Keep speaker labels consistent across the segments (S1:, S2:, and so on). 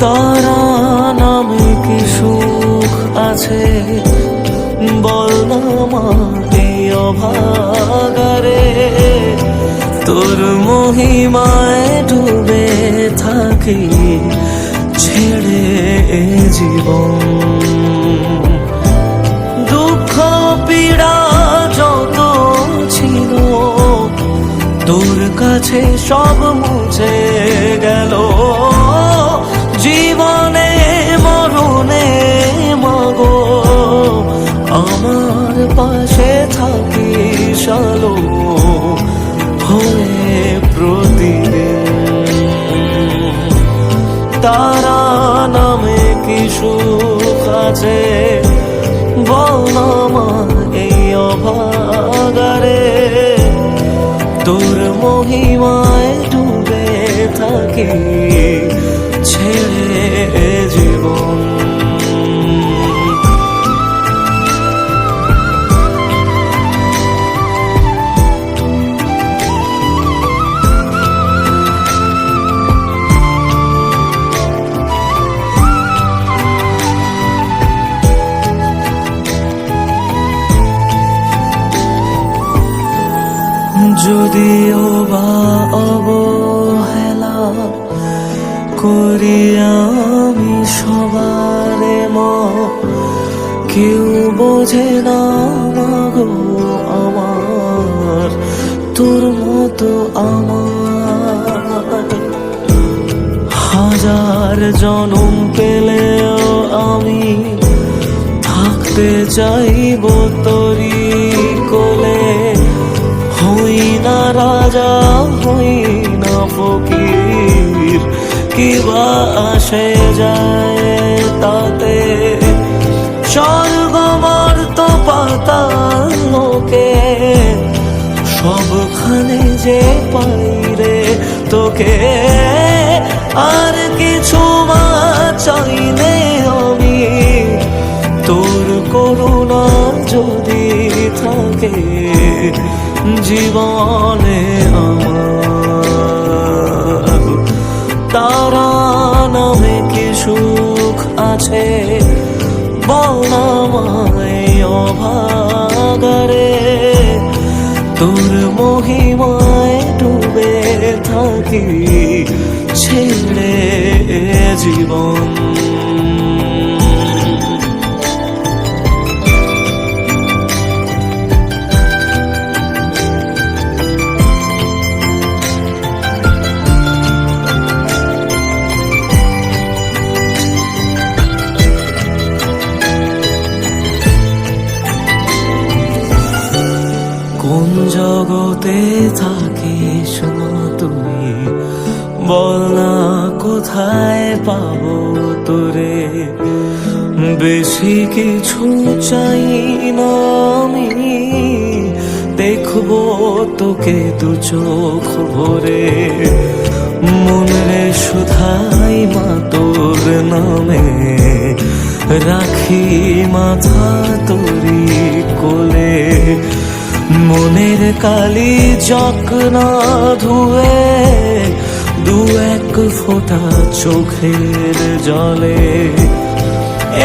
S1: তারা নামে কি সুখ আছে? বল না অভাগারে। তোর মহিমায় ডুবে থাকি, ছেড়ে জীবন। দুঃখ, পীড়া যত ছিল, তোর কাছে সব মুছে গেল। জীবনে, মরণে মগো। আমার পাশে থাকি সালো হয়ে প্রতিদিন। তারা নামে কি সুখ আছে? অভাগারে। তোর মহিমায় ডুবে থাকি ছেড়ে জীবন। যদিও বা করি আমি সবারে কেউ বোঝে না মাগো আমার, তোর মতো আমার। হাজার জনম পেলেও আমি থাকতে চাইব তোরি কি বা আসে যায় তাতে? স্বর্গমর তো পাতাল লোকে, সবখানে যে পাই রে তোকে, আর কিছু মা চাইলে আমি। তোর করুণা যদি থাকে, জীবনে আমার তারা নামে কি সুখ আছে? বল না আমায়, অভাগারে। তোর মহিমায় ডুবে থাকি, ছেড়ে জীবন। কোন জগতে থাকিস মা তুই বল না, কোথায় পাবো তোরে? বেশি কিছু চাই না আমি। দেখব তোকে দু চোখ ভরে। মনে শুধাই মা তোর নামে। রাখি মাথা তোরি কোলে। মনের কালি চক ধুয়ে দু এক ফোঁটা চোখের জলে।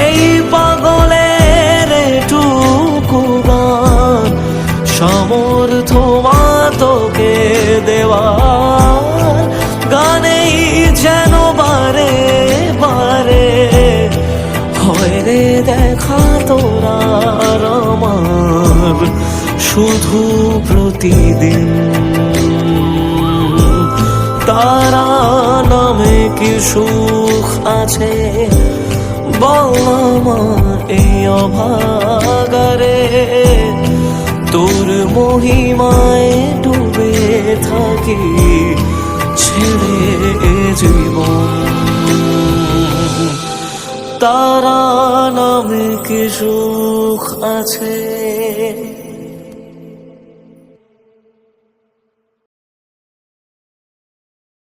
S1: এই পাগলের টুকু গান সমর্থ মা তোকে দেওয়া। গানেই যেন বারে শুধু প্রতিদিন। তারা নামে কি সুখ আছে? বল এই অভাগারে। তোর মহিমায় ডুবে থাকি ছেড়ে জীবন। তারা নামে কি সুখ আছে?